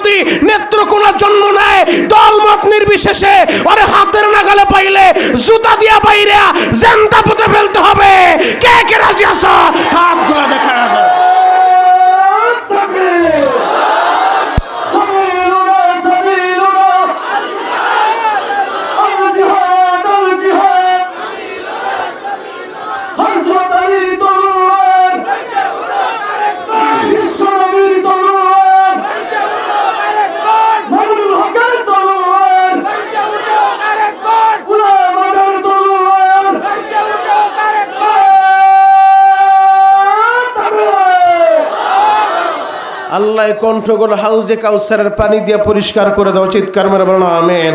যদি নেত্রকোনা জন্ম নেয়, দলমত নির্বিশেষে ওরে হাতের নাগালে পাইলে জুতা দিয়া বাইরে জেন্দা পুঁতে ফেলতে হবে। কে কে রাজি আসা হাতগুলো আল্লাহ কণ্ঠগুলো, হাউজে কাউসারের পানি দিয়ে পরিষ্কার করে দাও চিৎকার মেরে বলো আমিন।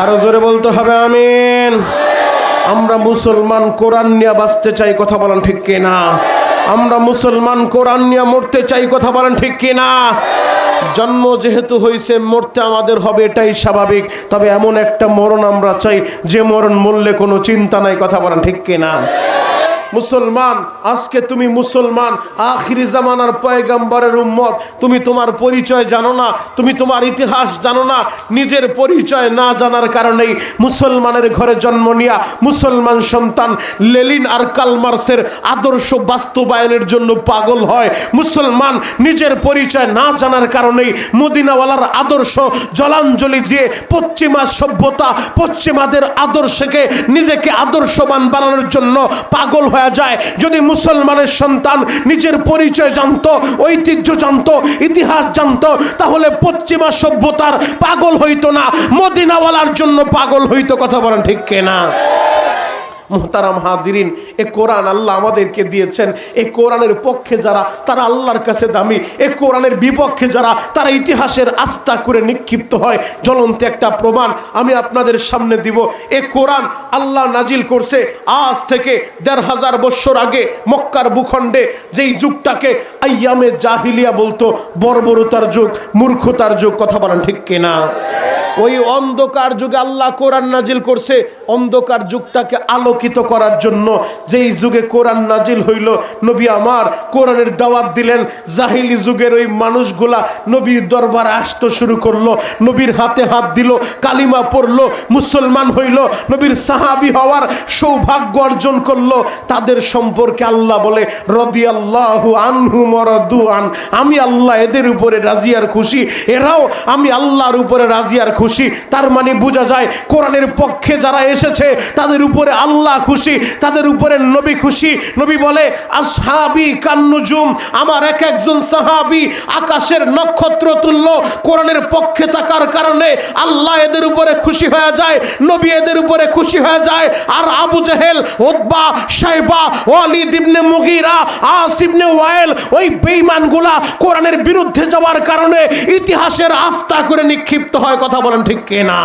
আরও জোরে বলতে হবে, আমিন। আমরা মুসলমান কোরআন নিয়ে বাঁচতে চাই, কথা বলেন ঠিক কিনা? আমরা মুসলমান কোরআন নিয়ে মরতে চাই, কথা বলেন ঠিক কিনা? জন্ম যেহেতু হয়েছে মরতে আমাদের হবে, এটাই স্বাভাবিক। তবে এমন একটা মরণ আমরা চাই, যে মরণ মরলে কোনো চিন্তা নাই, কথা বলেন ঠিক কিনা? মুসলমান, আজকে তুমি মুসলমান, আখিরি জামানার পয়গাম্বরের উম্মত। তুমি তোমার পরিচয় জানো না, তুমি তোমার ইতিহাস জানো না, নিজের পরিচয় না জানার কারণেই মুসলমানের ঘরে জন্ম নিয়া মুসলমান সন্তান লেলিন আর কালমার্সের আদর্শ বাস্তবায়নের জন্য পাগল হয়। মুসলমান নিজের পরিচয় না জানার কারণেই মদিনাওয়ালার আদর্শ জলাঞ্জলি দিয়ে পশ্চিমা সভ্যতা, পশ্চিমাদের আদর্শকে নিজেকে আদর্শবান বানানোর জন্য পাগল হয়ে যায়। যদি মুসলমানের সন্তান নিজের পরিচয় জানত, ঐতিহ্য জানত, ইতিহাস জানত, তাহলে পশ্চিমা সভ্যতার পাগল হইতো না, মদিনাওয়ালার জন্য পাগল হইতো, কথা বলেন ঠিক কেনা? মোহতারাম হাজিরিন, এ কোরআন আল্লাহ আমাদেরকে দিয়েছেন। এই কোরআনের পক্ষে যারা, তারা আল্লাহর কাছে দামি। এ কোরআনের বিপক্ষে যারা, তারা ইতিহাসের আস্থা করে নিক্ষিপ্ত হয়। জ্বলন্ত একটা প্রমাণ আমি আপনাদের সামনে দিব। এ কোরআন আল্লাহ নাজিল করছে আজ থেকে দেড় হাজার বৎসর আগে মক্কার ভূখণ্ডে। যেই যুগটাকে আইয়ামে জাহিলিয়া বলতো, বর্বরতার যুগ, মূর্খতার যুগ, কথা বলেন ঠিক কিনা? ওই অন্ধকার যুগে আল্লাহ কোরআন নাজিল করছে। অন্ধকার যুগটাকে আলোকিত করার জন্য যেই যুগে কোরআন নাজিল হইল, নবী আমার কোরআনের দাওয়াত দিলেন। জাহিলি যুগের ওই মানুষগুলা নবীর দরবার আসতে শুরু করল, নবীর হাতে হাত দিল, কালিমা পড়ল, মুসলমান হইল, নবীর সাহাবি হওয়ার সৌভাগ্য অর্জন করল। তাদের সম্পর্কে আল্লাহ বলে রদি আল্লাহ আনহু মরদু আন আমি আল্লাহ এদের উপরে রাজিয়ার খুশি। এরাও আমি আল্লাহর উপরে রাজিয়ার আর খুশি, তার মানে বোঝা যায় কোরআনের পক্ষে যারা এসেছে, তাদের উপরে আল্লাহ খুশি, তাদের উপরে নবী খুশি। নবী বলে, আসহাবি কান্নুজুম, আমার এক একজন সাহাবি আকাশের নক্ষত্র তুল্য, কোরআনের পক্ষে থাকার কারণে আল্লাহ এদের উপরে খুশি হয়ে যায়, নবী এদের উপরে খুশি হয়ে যায়। আর আবু জেহেল ওদবা সাইবা ওয়ালিদ ইবনে মুগিরা আসিবনে ওয়াইল, ওই বেঈমানগুলা কোরআনের বিরুদ্ধে যাওয়ার কারণে ইতিহাসের আস্থা করে নিক্ষিপ্ত হয় কথা বলেন ঠিক কে না?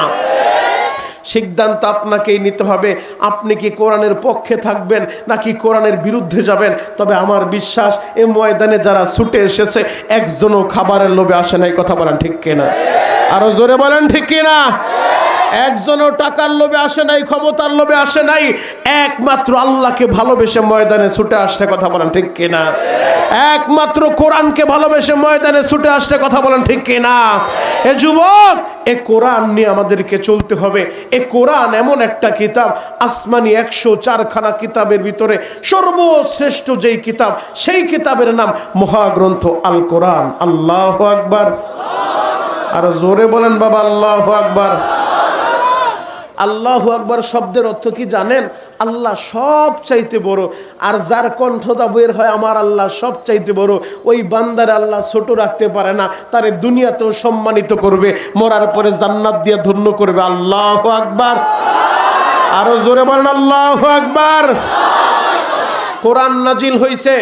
সিদ্ধান্ত আপনাকেই নিতে হবে। আপনি কি কোরআনের পক্ষে থাকবেন নাকি কোরআনের বিরুদ্ধে যাবেন? তবে আমার বিশ্বাস, এ ময়দানে যারা ছুটে এসেছে, একজনও খাবারের লোভে আসে না। এই কথা বলেন, ঠিক কিনা আরও জোরে বলেন, ঠিক কিনা একজনও টাকার লোভে আসে নাই, ক্ষমতার লোভে আসে নাই, একমাত্র আল্লাহকে ভালোবেসে ময়দানে ছুটে আসতে কথা বলেন ঠিক কিনা? একমাত্র কোরআনকে ভালোবেসে ময়দানে ছুটে আসতে কথা বলেন ঠিক কিনা? এ যুবক, এ কোরআন নিয়ে আমাদেরকে চলতে হবে। এ কোরআন এমন একটা কিতাব, আসমানি একশো চারখানা কিতাবের ভিতরে সর্বশ্রেষ্ঠ যেই কিতাব, সেই কিতাবের নাম মহাগ্রন্থ আল কোরআন আল্লাহ আকবার। আর জোরে বলেন বাবা, আল্লাহ আকবার। আল্লাহ আকবর শব্দের অর্থ কি জানেন? আল্লাহ সব চাইতে বড়। আর যার কণ্ঠতা বের হয় আমার আল্লাহ সব চাইতে বড়। ওই বান্দার আল্লাহ ছোট রাখতে পারে না, তারে দুনিয়াতেও সম্মানিত করবে, মরার পরে জান্নাত দিয়ে ধন্য করবে। আল্লাহ আকবার। আরও জোরে বলেন, আল্লাহ আকবার। কোরআন নাজিল হয়েছে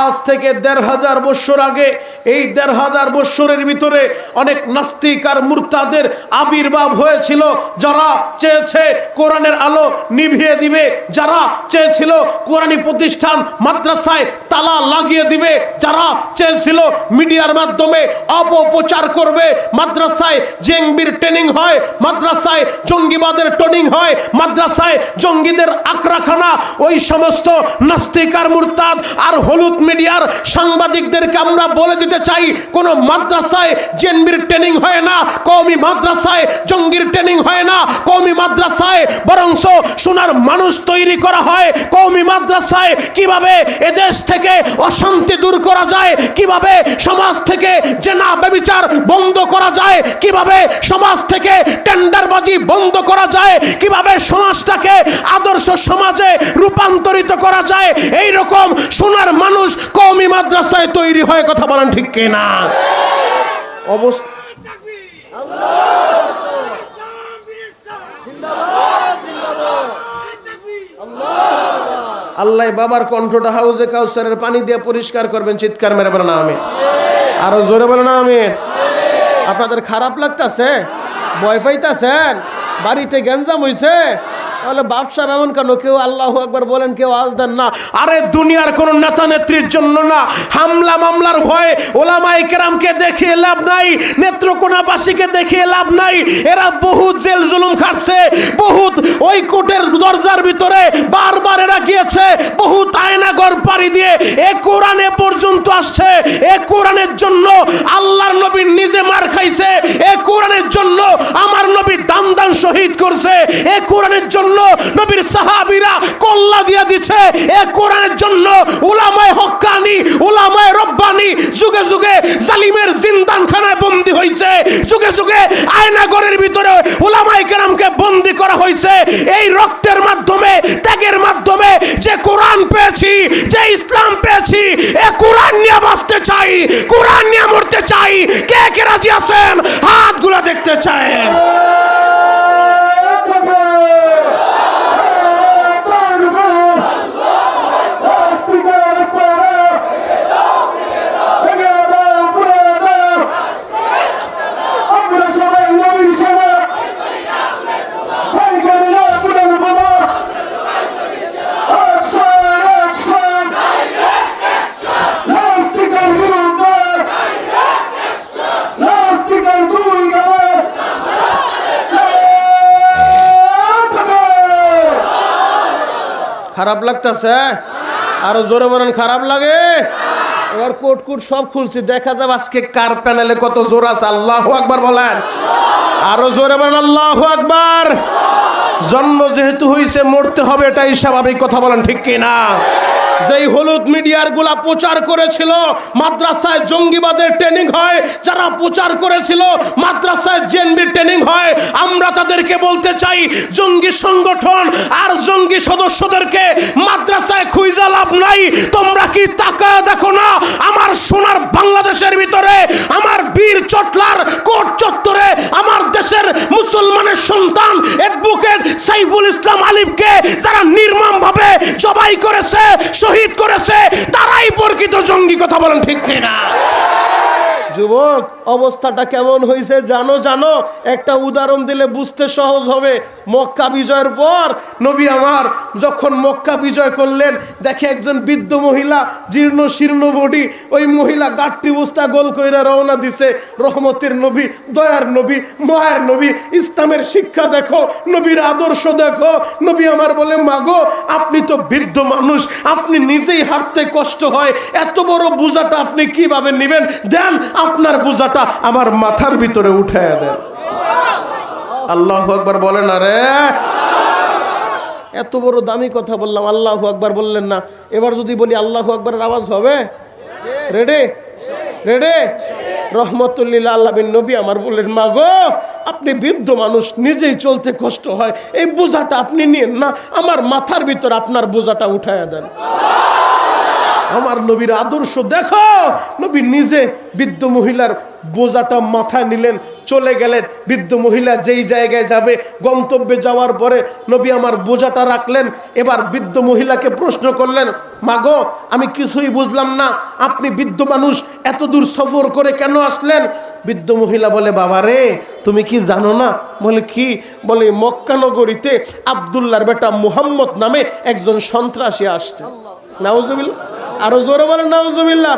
আজ থেকে দেড় হাজার বৎসর আগে। এই দেড় হাজার বৎসরের ভিতরে অনেক নাস্তিক আর মুরতাদের আবির্ভাব হয়েছিল। যারা চেয়েছে কোরআনের আলো নিভিয়ে দিবে, যারা চেয়েছিল কোরআনী প্রতিষ্ঠান মাদ্রাসায় তালা লাগিয়ে দিবে। যারা চেয়েছিল মিডিয়ার মাধ্যমে অপপ্রচার করবে, মাদ্রাসায় জেংবির ট্রেনিং হয়, মাদ্রাসায় জঙ্গিবাদের ট্রেনিং হয়, মাদ্রাসায় জঙ্গিদের আখড়াখানা, ওই সমস্ত নাস্তিক আর মুরতাদ আর হলুদ মিডিয়ার সাংবাদিকদেরকে আমরা বলে দিতে চাই, কোন মাদ্রাসায় জেনবির ট্রেনিং হয় না, কওমি মাদ্রাসায় জঙ্গির ট্রেনিং হয় না, কওমি মাদ্রাসায় বরংস সোনার মানুষ তৈরি করা হয়, কওমি মাদ্রাসায় কীভাবে এদেশ থেকে অশান্তি দূর করা যায়? কীভাবে সমাজ থেকে জেনা ব্যবিচার বন্ধ করা যায়? কীভাবে সমাজ থেকে টেন্ডারবাজি বন্ধ করা যায়? কীভাবে সমাজটাকে আদর্শ সমাজে রূপান্তরিত করা যায়? এই রকম সোনার মানুষ কওমি মাদ্রাসায় তৈরি হয় কথা বলেন ঠিক কিনা? অবস্থা আল্লাহ বাবার কণ্ঠটা হাউজে কাউসারের পানি দিয়ে পরিষ্কার করবেন, চিৎকার মেরে বলেন আমি আরও জোরে বলেন আমি আপনাদের খারাপ লাগতেছে? ভয় পাইতেছেন? বাড়িতে গ্যাঞ্জাম হইছে? তাহলে বাপসা এমন কেন? কেউ আল্লাহ একবার বলেন, কেউ আজ দেন না। আরে দুনিয়ার কোন নেতা নেত্রীর জন্য না। হামলা মামলার ভয় ওলামাই কেরামকে দেখিয়ে লাভ নাই, নেত্রকোনাবাসীকে দেখিয়ে লাভ নাই। এরা বহুত জেল জুলুম খাটছে, বহুত ওই কোর্টের দরজার ভিতরে বারবার এরা গিয়েছে, বহুত আয়নাগর পাড়ি দিয়ে এ কোরআনে পর্যন্ত আসছে, এ কোরআনের জন্য আল্লাহর নবী নিজে মার খাইছে, এ কোরআনের জন্য আমার নবী দান দান শহীদ করছে, এ কোরআনের জন্য নবীর সাহাবীরা কল্লা দিয়া দিছে। এ কোরআনের জন্য উলামায়ে হক্কানি উলামায়ে রব্বানি যুগে যুগে জালিমের জিন্দানখানায় বন্দী হইছে। যুগে যুগে আয়নাগরের ভিতরে উলামায়ে কেরামকে বন্দী করা হয়েছে এই রক্তের মাধ্যমে, ত্যাগের মাধ্যমে যে কোরআন পেয়েছি, যে ইসলাম পেয়েছি, এ কোরআন নিয়ে বাঁচতে চাই, কোরআন নিয়ে মরতে চাই। কে কে রাজি আছেন? হাতগুলো দেখতে চাই। খারাপ লাগতেছে? আরও জোরে বলেন, খারাপ লাগে? এবার কোট কুট সব খুলছি, দেখা যাবে আজকে কার প্যানেলে কত জোর আছে। আল্লাহ আকবার বলেন। আরও জোরে বলেন, আল্লাহ আকবার। জন্ম যেহেতু হয়েছে মরতে হবে, এটাই স্বাভাবিক কথা বলেন, ঠিক কি না যেই হলুদ মিডিয়ারগুলা প্রচার করেছিল, মাদ্রাসায় জঙ্গিবাদের ট্রেনিং হয়, যারা প্রচার করেছিল, মাদ্রাসায় জেনবি ট্রেনিং হয়, আমরা তাদেরকে বলতে চাই, জঙ্গি সংগঠন আর জঙ্গি সদস্যদেরকে মাদ্রাসায় খুঁজা লাভ নাই, তোমরা কি তাকা দেখো না? আমার সোনার বাংলাদেশের ভিতরে, আমার বীর চটলার কোট চত্বরে, আমার দেশের মুসলমানের সন্তান অ্যাডভোকেট সাইফুল ইসলাম আলিফকে যারা নির্মম ভাবে জবাই করেছে শহীদ করেছে, তারাই প্রকৃত জঙ্গি, কথা বলেন ঠিক না যুবক, অবস্থাটা কেমন হয়েছে জানো জানো? একটা উদাহরণ দিলে বুঝতে সহজ হবে। মক্কা বিজয়ের পর নবী আমার যখন মক্কা বিজয় করলেন, দেখে একজন বৃদ্ধ মহিলা জীর্ণ শীর্ণ বডি, ওই মহিলা গাঠটি বুস্তা গোল কইরা রওনা দিছে। রহমতের নবী, দয়ার নবী, মায়ের নবী, ইসলামের শিক্ষা দেখো, নবীর আদর্শ দেখো। নবী আমার বলে, মাগো, আপনি তো বৃদ্ধ মানুষ, আপনি নিজেই হাঁটতে কষ্ট হয়। এত বড় বোঝাটা আপনি কীভাবে নেবেন? দেন আপনার বোঝাটা আমার মাথার ভিতরে উঠায় দেন। আল্লাহ একবার বলেন রে। এত বড় দামি কথা বললাম, আল্লাহ আকবার বললেন না। এবার যদি বলি আল্লাহ আকবরের আওয়াজ হবে? রেডি রেডি রহমতুল্লিল্লা আল্লাহ বিন নবী আমার বললেন, মা গো, আপনি বৃদ্ধ মানুষ, নিজেই চলতে কষ্ট হয়। এই বোঝাটা আপনি নিন না, আমার মাথার ভিতর আপনার বোঝাটা উঠায়া দেন। আমার নবীর আদর্শ দেখো। নবী নিজে বৃদ্ধ মহিলার বোঝাটা মাথায় নিলেন চলে গেলেন। বৃদ্ধ মহিলা যেই জায়গায় যাবে গন্তব্যে যাওয়ার পরে নবী আমার বোঝাটা রাখলেন। এবার বৃদ্ধ মহিলাকে প্রশ্ন করলেন মাগো আমি কিছুই বুঝলাম না। আপনি বৃদ্ধ মানুষ এত দূর সফর করে কেন আসলেন? বৃদ্ধ মহিলা বলে বাবা রে তুমি কি জানো না? বলে কি? বলে মক্কানগরীতে আবদুল্লার বেটা মুহাম্মদ নামে একজন সন্ত্রাসী আসছে। নাউজুবিল্লাহ। আরও জোরে বলেন নাউজুবিল্লাহ।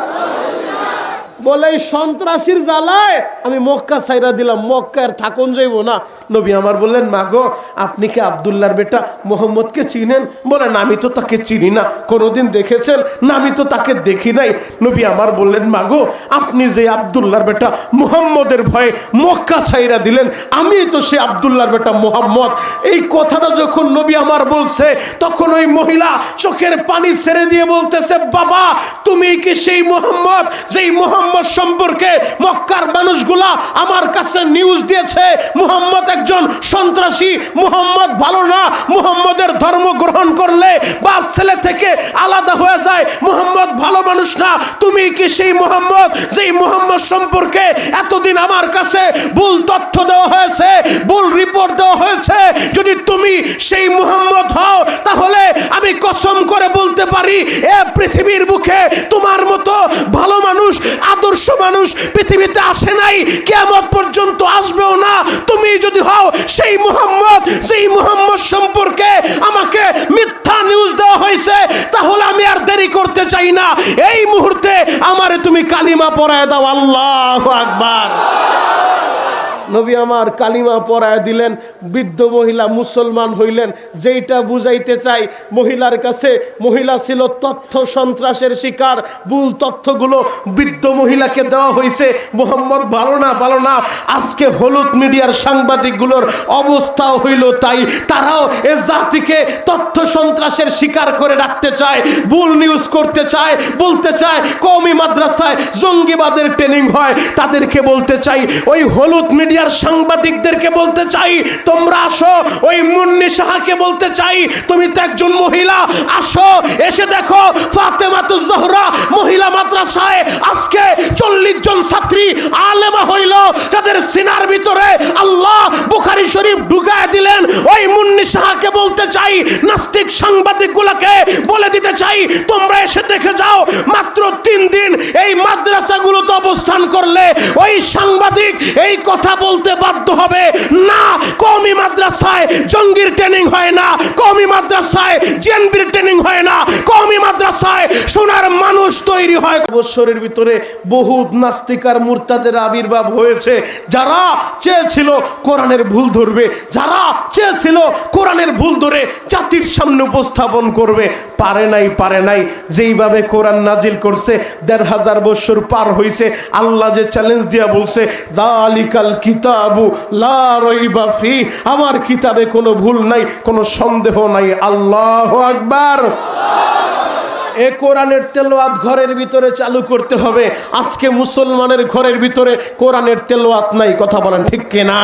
বলে সন্ত্রাসীর জ্বালায় আমি মক্কা সাইরা দিলাম, মক্কা থাকুন যাইব না। নবী আমার বললেন, মাগো, আপনি কি আবদুল্লাহর বেটা মোহাম্মদকে চিনেন? বলেন, আমি তো তাকে চিনি না। কোনোদিন দেখেছেন? না, আমি তো তাকে দেখি নাই। নবী আমার বললেন, মাগো, আপনি যে আবদুল্লাহর বেটা মুহাম্মদের ভয়ে মক্কা ছাইরা দিলেন, আমি তো সে আবদুল্লাহর বেটা মোহাম্মদ। এই কথাটা যখন নবী আমার বলছে, তখন ওই মহিলা চোখের পানি ছেড়ে দিয়ে বলতেছে, বাবা, তুমি কি সেই মোহাম্মদ, যেই মোহাম্মদ সম্পর্কে মক্কার মানুষগুলা আমার কাছে নিউজ দিয়েছে, মোহাম্মদ একজন সন্ত্রাসী, মোহাম্মদ ভালো না, মোহাম্মদের ধর্ম গ্রহণ করলে বাপ ছেলে থেকে আলাদা হয়ে যায়, মোহাম্মদ ভালো মানুষ না, তুমি কি সেই মোহাম্মদ যেই মোহাম্মদ সম্পর্কে এতদিন আমার কাছে ভুল তথ্য দেওয়া হয়েছে, ভুল রিপোর্ট দেওয়া হয়েছে? যদি তুমি সেই মোহাম্মদ হও, তাহলে আমি কসম করে বলতে পারি, এ পৃথিবীর বুকে তোমার মতো ভালো মানুষ আদর্শ মানুষ পৃথিবীতে আসে নাই কেমন পর্যন্ত আসবেও না। তুমি যদি হও সেই মুহাম্মদ সেই মুহাম্মদ সম্পর্কে আমাকে মিথ্যা নিউজ দেওয়া হয়েছে, তাহলে আমি আর দেরি করতে চাই না। এই মুহূর্তে আমারে তুমি কালিমা পড়ায় দাও, আল্লাহ আকবার। নবী আমার কালিমা পরায় দিলেন, বৃদ্ধ মহিলা মুসলমান হইলেন। যেইটা বুঝাইতে চাই, মহিলার কাছে মহিলা ছিল তথ্য সন্ত্রাসের শিকার। ভুল তথ্যগুলো বৃদ্ধ মহিলাকে দেওয়া হয়েছে মোহাম্মদ, ভালো না ভালো না। আজকে হলুদ মিডিয়ার সাংবাদিকগুলোর অবস্থা হইল তাই। তারাও এ জাতিকে তথ্য সন্ত্রাসের শিকার করে রাখতে চায়, ভুল নিউজ করতে চায়, বলতে চায়। কওমি মাদ্রাসায় জঙ্গিবাদের ট্রেনিং হয়। তাদেরকে বলতে চাই, ওই হলুদ মিডিয়ার সাংবাদিকদেরকে বলতে চাই, তোমরা আসো, ওই মুন্নি সাহাকে বলতে চাই, তুমি তো একজন মহিলা, আসো, এসে দেখো, ফাতেমাতু জহরা মহিলা মাদ্রাসায় আজকে চল্লিশ জন ছাত্রী আলেমা হইল, যাদের সিনার ভিতরে আল্লাহ বুখারি শরীফ ঢুকায় দিলেন, ওই বলতে চাই, নাস্তিক সাংবাদিকগুলোকে বলে দিতে চাই, তোমরা এসে দেখে যাও, মাত্র তিন দিন এই মাদ্রাসাগুলোতে অবস্থান করলে ওই সাংবাদিক এই কথা বলতে বাধ্য হবে, না, কওমি মাদ্রাসায় জঙ্গির ট্রেনিং হয় না, কওমি মাদ্রাসায় জিএনবির ট্রেনিং হয় না, কওমি মাদ্রাসায় সোনার মানুষ তৈরি হয়। বছরের ভিতরে বহু নাস্তিকার মুরতাদের আবির্ভাব হয়েছে, যারা চেয়েছিল কোরআনের ভুল ধরবে, যারা চেয়েছিল কোরআনের ভুল ধরে জাতির সামনে উপস্থাপন করবে। পারে নাই পারে নাই। যেইভাবে কোরআন নাজিল করছে, দেড় হাজার বছর পার হয়েছে আল্লাহ যে চ্যালেঞ্জ দিয়া বলছে, দালিকাল কিতাবু লাফি আমার কিতাবে কোনো ভুল নাই, কোনো সন্দেহ নাই। আল্লাহ আকবার। এ কোরআনের তেলোয়াত ঘরের ভিতরে চালু করতে হবে। আজকে মুসলমানের ঘরের ভিতরে কোরআনের তেলোয়াত নাই, কথা বলেন ঠিক কিনা?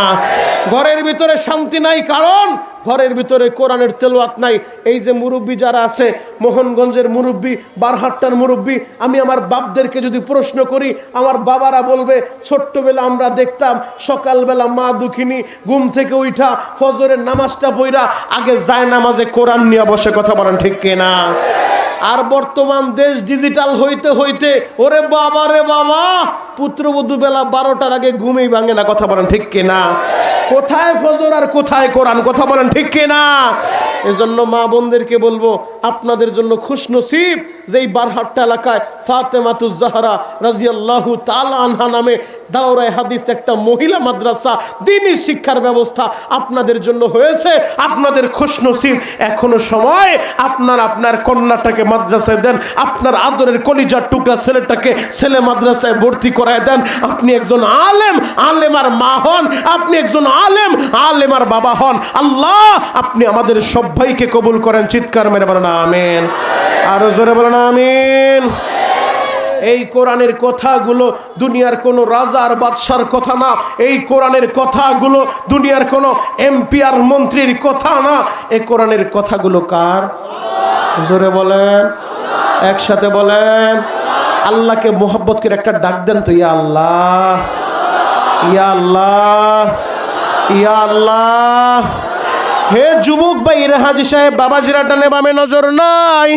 ঘরের ভিতরে শান্তি নাই, কারণ ঘরের ভিতরে কোরআনের তেলোয়াত নাই। এই যে মুরব্বী যারা আছে, মোহনগঞ্জের মুরব্বী, বারহাট্টার মুরব্বী, আমি আমার বাপদেরকে যদি প্রশ্ন করি, আমার বাবারা বলবে, ছোট্টবেলা আমরা দেখতাম, সকালবেলা মা দুঃখিনী ঘুম থেকে উঠা ফজরের নামাজটা বইরা আগে যায় নামাজে কোরআন নিয়ে বসে, কথা বলেন ঠিক কিনা? আর বর্তমান দেশ ডিজিটাল হইতে হইতে, ওরে বাবা রে বাবা, পুত্রবধূ বেলা বারোটার আগে ঘুমেই ভাঙে না, কথা বলেন ঠিক কিনা? কোথায় ফজর আর কোথায় কোরআন, কথা বলেন ঠিক কিনা? এজন্য মা বোনদেরকে বলব, আপনাদের জন্য খুশ নসিব যে এই বারহাট্টা এলাকায় ফাতেমাতুজ জাহরা রাজিয়াল্লাহু তাআলা আনহা নামে দাওরায় হাদিস একটা মহিলা মাদ্রাসা, দিনী শিক্ষার ব্যবস্থা আপনাদের জন্য হয়েছে। আপনাদের খুশ নসিব এখনও সময়। আপনার আপনার কন্যাটাকে মাদ্রাসায় দেন, আপনার আদরের কলিজার টুকরা ছেলেটাকে ছেলে মাদ্রাসায় ভর্তি করায় দেন। আপনি একজন আলেম, আলেমার মা হন। আপনি একজন আলেম, আলেমার বাবা হন। আল্লাহ আপনি আমাদের সবাইকে কবুল করেন। চিৎকার মেরে বলেন, আমিন। আরও জোরে বলেন, আমিন। এই কোরআনের কথাগুলো দুনিয়ার কোনো রাজার বাদশার কথা না। এই কোরআনের কথাগুলো দুনিয়ার কোনো আর মন্ত্রীর কথা না। এই কোরআনের কথাগুলো কার? জোরে বলেন। একসাথে বলেন। আল্লাহকে মোহব্বত করে একটা ডাক দেন তো, ইয়া আল্লাহ ইয়া আল্লাহ ইয়া আল্লাহ। হে যুবক ভাই, রে হাজি সাহেব, বাবাজিরা টানে বামে নজর নাই।